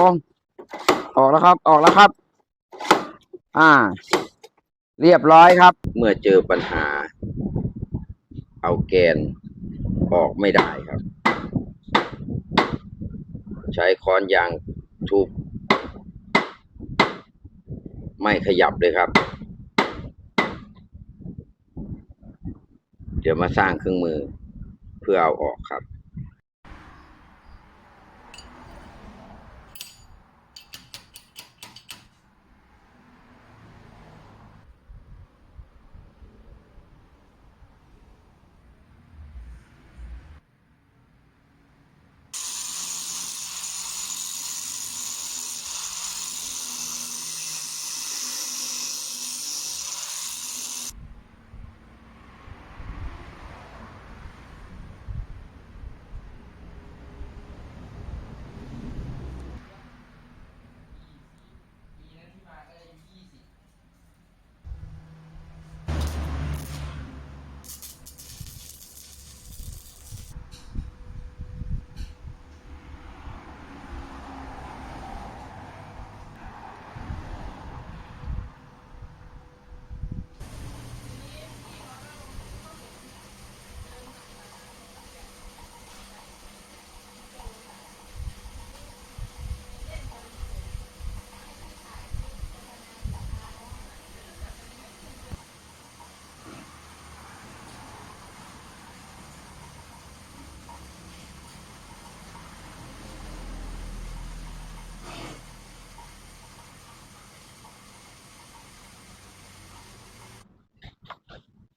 ออกออกแล้วครับ ออกแล้วครับ อ่า เรียบร้อยครับ เมื่อเจอปัญหา เอาแกนออกไม่ได้ครับ ใช้ค้อนยางทุบไม่ขยับเลยครับ เดี๋ยวมาสร้างเครื่องมือเพื่อเอาออกครับ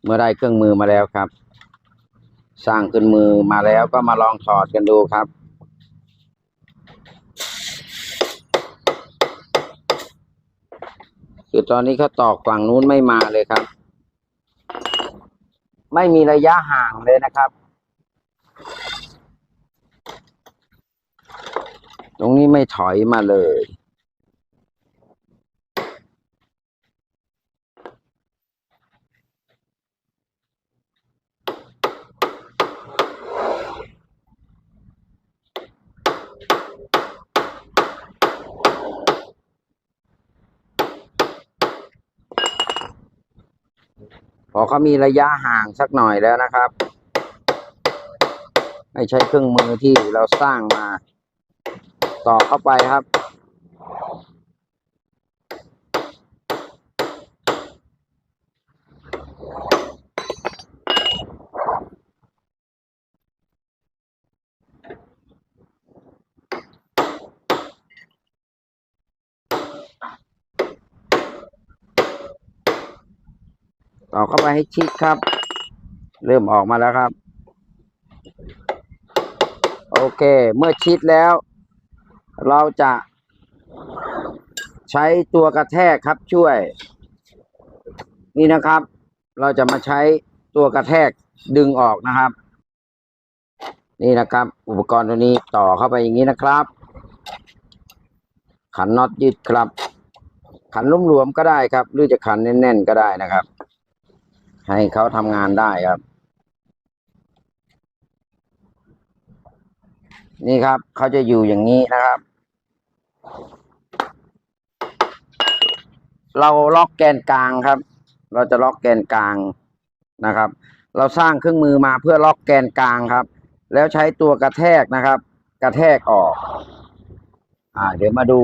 มื่อได้เครื่องมือมาแล้วครับ สร้างเครื่องมือมาแล้วก็มาลองถอดกันดูครับ คือตอนนี้เขาตอกฝั่งนู้นไม่มาเลยครับ ไม่มีระยะห่างเลยนะครับ ตรงนี้ไม่ถอยมาเลย พ อเขามีระยะห่างสักหน่อยแล้วนะครับ ไม่ใช้เครื่องมือที่เราสร้างมา ต่อเข้าไปครับ ต่อเข้าไปให้ชิดครับ เริ่มออกมาแล้วครับ โอเค เมื่อชิดแล้ว เราจะใช้ตัวกระแทกครับช่วย นี่นะครับ เราจะมาใช้ตัวกระแทกดึงออกนะครับ นี่นะครับ อุปกรณ์ตัวนี้ต่อเข้าไปอย่างนี้นะครับ ขันน็อตยืดครับ ขันลุ่มหลวมๆก็ได้ครับ หรือจะขันแน่นๆก็ได้นะครับ ให้เขาทำงานได้ครับ นี่ครับเขาจะอยู่อย่างนี้นะครับ เราล็อกแกนกลางครับ เราจะล็อกแกนกลางนะครับ เราสร้างเครื่องมือมาเพื่อล็อกแกนกลางครับ แล้วใช้ตัวกระแทกนะครับ กระแทกออก อ่า เดี๋ยวมาดู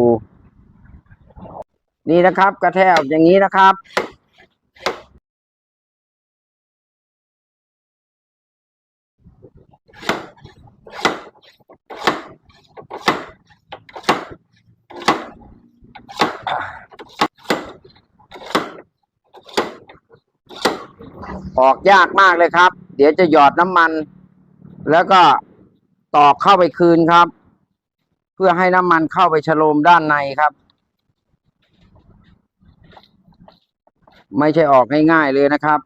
นี่นะครับ กระแทกอย่างนี้นะครับ ออกยากมากเลยครับ เดี๋ยวจะหยอดน้ำมัน แล้วก็ตอกเข้าไปคืนครับ เพื่อให้น้ำมันเข้าไปฉโลมด้านในครับ ไม่ใช่ออกง่ายๆเลยนะครับ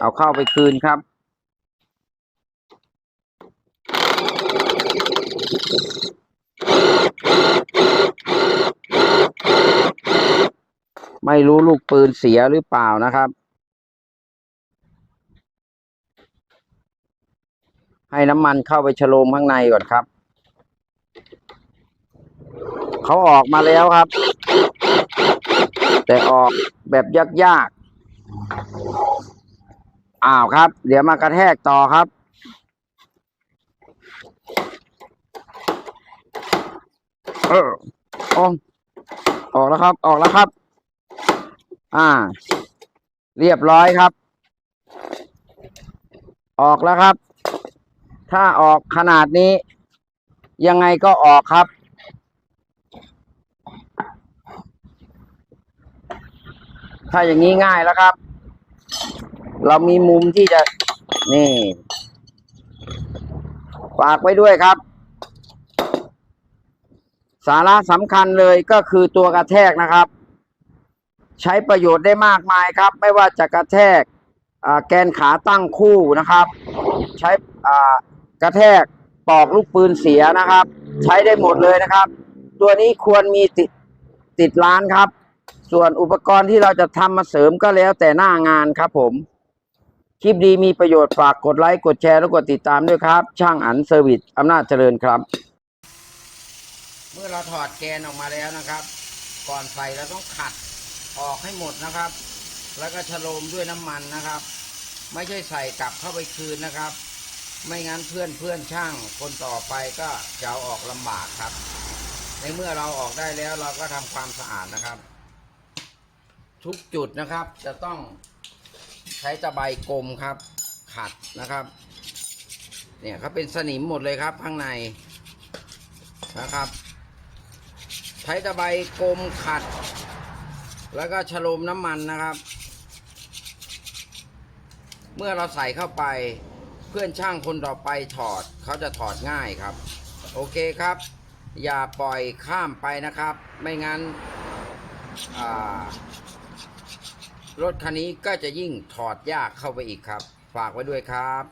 เอาเข้าไปคืนครับ ไม่รู้ลูกปืนเสียหรือเปล่านะครับ ให้น้ำมันเข้าไปฉโลมข้างในก่อนครับ เขาออกมาแล้วครับ แต่ออกแบบยากๆอ้าวครับ เดี๋ยวมากระแทกต่อครับเออออกออกแล้วครับ ออกแล้วครับ อ่า เรียบร้อยครับ ออกแล้วครับ ถ้าออกขนาดนี้ ยังไงก็ออกครับ ถ้าอย่างนี้ง่ายแล้วครับ เรามีมุมที่จะนี่ ฝากไว้ด้วยครับ สาระสำคัญเลยก็คือตัวกระแทกนะครับ ใช้ประโยชน์ได้มากมายครับ ไม่ว่าจะกระแทกแกนขาตั้งคู่นะครับ ใช้กระแทกปอกลูกปืนเสียนะครับ ใช้ได้หมดเลยนะครับ ตัวนี้ควรมีติดติดร้านครับ ส่วนอุปกรณ์ที่เราจะทำมาเสริมก็แล้วแต่หน้างานครับผม คลิปดีมีประโยชน์ฝากกดไลค์ กดแชร์ และกดติดตามด้วยครับ ช่างอันเซอร์วิสอำนาจเจริญครับ เมื่อเราถอดแกนออกมาแล้วนะครับ ก่อนใส่เราต้องขัด ออกให้หมดนะครับ แล้วก็ฉโลมด้วยน้ำมันนะครับ ไม่ใช่ใส่กลับเข้าไปคืนนะครับ ไม่งั้นเพื่อนเพื่อนช่างคนต่อไปก็จะเอาออกลำบากครับ ในเมื่อเราออกได้แล้วเราก็ทำความสะอาดนะครับ ทุกจุดนะครับจะต้องใช้ตะไบกลมครับ ขัดนะครับ เนี่ยเขาเป็นสนิมหมดเลยครับข้างในนะครับ ใช้ตะไบกลมขัด แล้วก็ฉโลมน้ำมันนะครับ เมื่อเราใส่เข้าไปเพื่อนช่างคนต่อไปถอดเขาจะถอดง่ายครับ โอเคครับ อย่าปล่อยข้ามไปนะครับ ไม่งั้นรถคันนี้ก็จะยิ่งถอดยากเข้าไปอีกครับ ฝากไว้ด้วยครับ